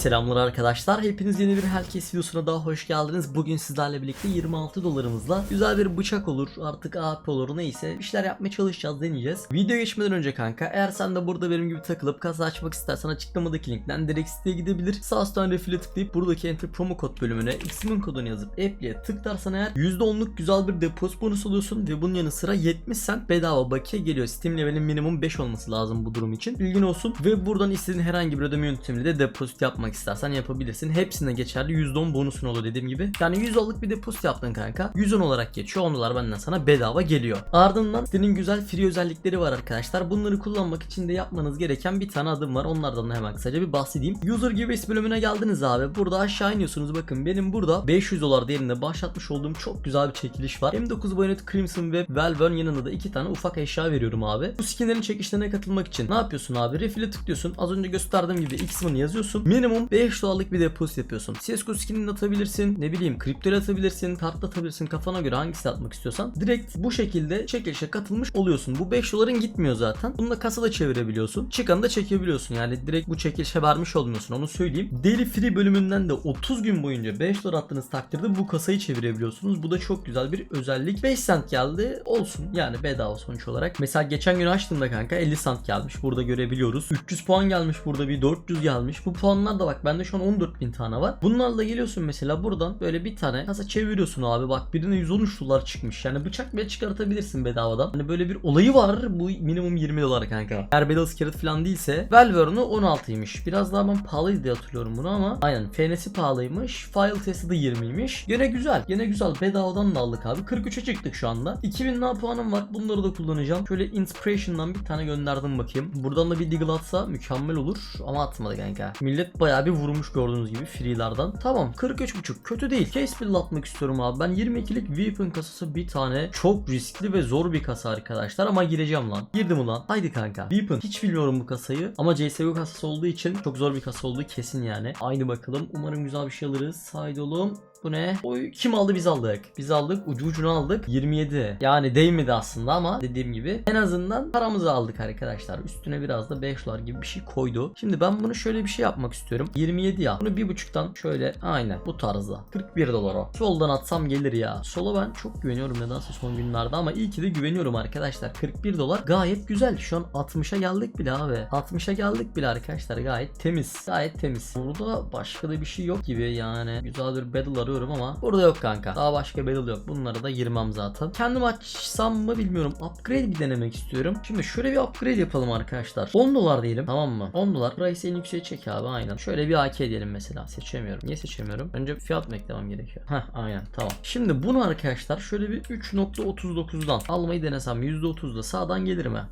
selamlar arkadaşlar. Hepiniz yeni bir herkes videosuna daha hoş geldiniz. Bugün sizlerle birlikte 26 dolarımızla güzel bir bıçak olur, artık AP olur neyse işler yapmaya çalışacağız, deneyeceğiz. Video geçmeden önce kanka eğer sen de burada benim gibi takılıp kasa açmak istersen açıklamadaki linkten direkt siteye gidebilir. Sağ üstten refile tıklayıp buradaki enter promo kod bölümüne x'imin kodunu yazıp app'liye tıklarsan eğer %10'luk güzel bir depozit bonus alıyorsun ve bunun yanı sıra 70 cent bedava bakiye geliyor. Steam level'in minimum 5 olması lazım bu durum için. Bilgin olsun ve buradan istediğin herhangi bir ödeme yöntemiyle de depozit yapmak istersen yapabilirsin. Hepsine geçerli %10 bonusun olur dediğim gibi. Yani 100 dolarlık bir depozit yaptın kanka. 110 olarak geçiyor. 10 dolar benden sana bedava geliyor. Ardından senin güzel free özellikleri var arkadaşlar. Bunları kullanmak için de yapmanız gereken bir tane adım var. Onlardan da hemen kısaca bir bahsedeyim. User Giveaways bölümüne geldiniz abi. Burada aşağı iniyorsunuz. Bakın benim burada 500 dolar değerinde başlatmış olduğum çok güzel bir çekiliş var. M9 Bayonet Crimson ve Velvern yanında da iki tane ufak eşya veriyorum abi. Bu skinlerin çekişlerine katılmak için ne yapıyorsun abi? Refile tıklıyorsun. Az önce gösterdiğim gibi X'ini yazıyorsun. Minimum 5 dolarlık bir depozit yapıyorsun. CSGO skinini atabilirsin. Ne bileyim kripto atabilirsin. Kart atabilirsin. Kafana göre hangisini atmak istiyorsan. Direkt bu şekilde çekilişe katılmış oluyorsun. Bu 5 doların gitmiyor zaten. Bunu da kasada çevirebiliyorsun. Çıkanı da çekebiliyorsun. Yani direkt bu çekilişe vermiş olmuyorsun. Onu söyleyeyim. Daily Free bölümünden de 30 gün boyunca 5 dolar attığınız takdirde bu kasayı çevirebiliyorsunuz. Bu da çok güzel bir özellik. 5 cent geldi. Olsun. Yani bedava sonuç olarak. Mesela geçen gün açtığımda kanka 50 cent gelmiş. Burada görebiliyoruz. 300 puan gelmiş burada bir 400 gelmiş. Bu puanlar da bak bende şu an 14 bin tane var. Bunlarla geliyorsun mesela buradan böyle bir tane kasa çeviriyorsun abi. Bak birine 113 dolar çıkmış. Yani bıçak bile çıkartabilirsin bedavadan. Hani böyle bir olayı var. Bu minimum 20 dolar kanka. Eğer Battles Carrot falan değilse Velvern'u 16'ymış. Biraz daha ben pahalıydı diye hatırlıyorum bunu ama aynen FNS'i pahalıymış. File testi de 20'ymiş. Gene güzel. Gene güzel. Bedavadan da aldık abi. 43'e çıktık şu anda. 2000 daha puanım var. Bunları da kullanacağım. Şöyle Inspiration'dan bir tane gönderdim bakayım. Buradan da bir Deagle atsa mükemmel olur. Ama atmadı kanka. Millet bayağı bir vurmuş gördüğünüz gibi free'lardan. Tamam 43.5 kötü değil. Case build atmak istiyorum abi. Ben 22'lik weapon kasası bir tane. Çok riskli ve zor bir kasa arkadaşlar ama gireceğim lan. Girdim ulan. Haydi kanka. Weapon. Hiç bilmiyorum bu kasayı ama CSGO kasası olduğu için çok zor bir kasa olduğu kesin yani. Aynı bakalım. Umarım güzel bir şey alırız. Haydi oğlum. Bu ne? Oy kim aldı biz aldık. Biz aldık ucu ucuna aldık 27. Yani değmedi aslında ama dediğim gibi en azından paramızı aldık arkadaşlar. Üstüne biraz da 5 dolar gibi bir şey koydu. Şimdi ben bunu şöyle bir şey yapmak istiyorum. 27 ya. Bunu bir buçuktan şöyle aynen bu tarzda. 41 dolar o. Soldan atsam gelir ya. Sola ben çok güveniyorum nedense son günlerde ama iyi ki de güveniyorum arkadaşlar. 41 dolar gayet güzel. Şu an 60'a geldik bile abi. 60'a geldik bile arkadaşlar gayet temiz. Gayet temiz. Burada başka da bir şey yok gibi yani. Güzel bir battle arıyorum ama burada yok kanka. Daha başka battle yok. Bunları da girmem zaten. Kendim açsam mı bilmiyorum. Upgrade bir denemek istiyorum. Şimdi şöyle bir upgrade yapalım arkadaşlar. 10 dolar diyelim tamam mı? 10 dolar. Price en yükseğe çek abi aynen. Şöyle bir AK diyelim mesela. Seçemiyorum. Niye seçemiyorum? Önce fiyat mı eklemem gerekiyor? Heh aynen tamam. Şimdi bunu arkadaşlar şöyle bir 3.39'dan almayı denesem %30'da sağdan gelir mi?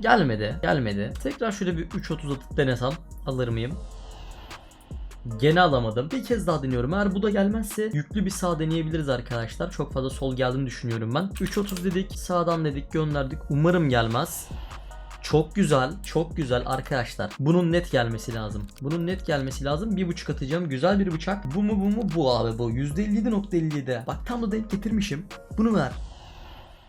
Gelmedi. Gelmedi. Tekrar şöyle bir 3.30 atıp denesem alır mıyım? Gene alamadım. Bir kez daha deniyorum. Eğer bu da gelmezse yüklü bir sağ deneyebiliriz arkadaşlar. Çok fazla sol geldiğini düşünüyorum ben. 3.30 dedik. Sağdan dedik gönderdik. Umarım gelmez. Çok güzel, çok güzel arkadaşlar. Bunun net gelmesi lazım. Bunun net gelmesi lazım. Bir buçuk atacağım. Güzel bir bıçak. Bu mu bu mu? Bu abi bu. %57.57. Bak tam da denk getirmişim. Bunu ver.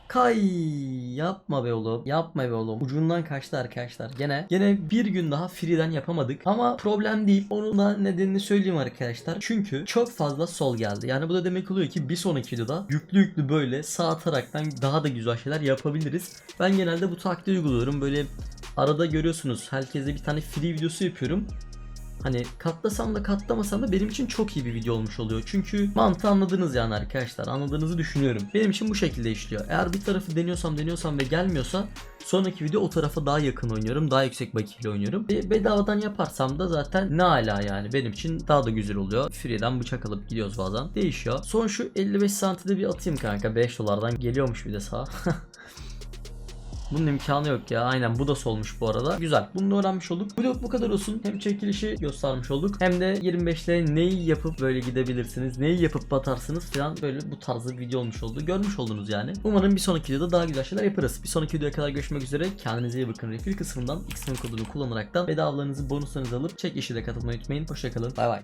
Kay yapma be oğlum. Yapma be oğlum. Ucundan kaçtı arkadaşlar. Gene gene bir gün daha free'den yapamadık. Ama problem değil. Onun da nedenini söyleyeyim arkadaşlar. Çünkü çok fazla sol geldi. Yani bu da demek oluyor ki bir sonraki videoda yüklü yüklü böyle sağ ataraktan daha da güzel şeyler yapabiliriz. Ben genelde bu taktiği uyguluyorum. Böyle arada görüyorsunuz herkese bir tane free videosu yapıyorum. Hani katlasam da katlamasam da benim için çok iyi bir video olmuş oluyor. Çünkü mantığı anladınız yani arkadaşlar. Anladığınızı düşünüyorum. Benim için bu şekilde işliyor. Eğer bir tarafı deniyorsam deniyorsam ve gelmiyorsa sonraki video o tarafa daha yakın oynuyorum. Daha yüksek bakiyle oynuyorum. Ve bedavadan yaparsam da zaten ne ala yani. Benim için daha da güzel oluyor. Free'den bıçak alıp gidiyoruz bazen. Değişiyor. Son şu 55 santide bir atayım kanka. 5 dolardan geliyormuş bir de sağ. Bunun imkanı yok ya. Aynen bu da solmuş bu arada. Güzel. Bunu da öğrenmiş olduk. Video bu kadar olsun. Hem çekilişi göstermiş olduk. Hem de 25'le neyi yapıp böyle gidebilirsiniz. Neyi yapıp batarsınız falan böyle bu tarzda bir video olmuş oldu. Görmüş oldunuz yani. Umarım bir sonraki videoda daha güzel şeyler yaparız. Bir sonraki videoya kadar görüşmek üzere. Kendinize iyi bakın. Refil kısmından X'in kodunu kullanaraktan bedavalarınızı bonuslarınızı alıp çekilişe de katılmayı unutmayın. Hoşçakalın. Bay bay.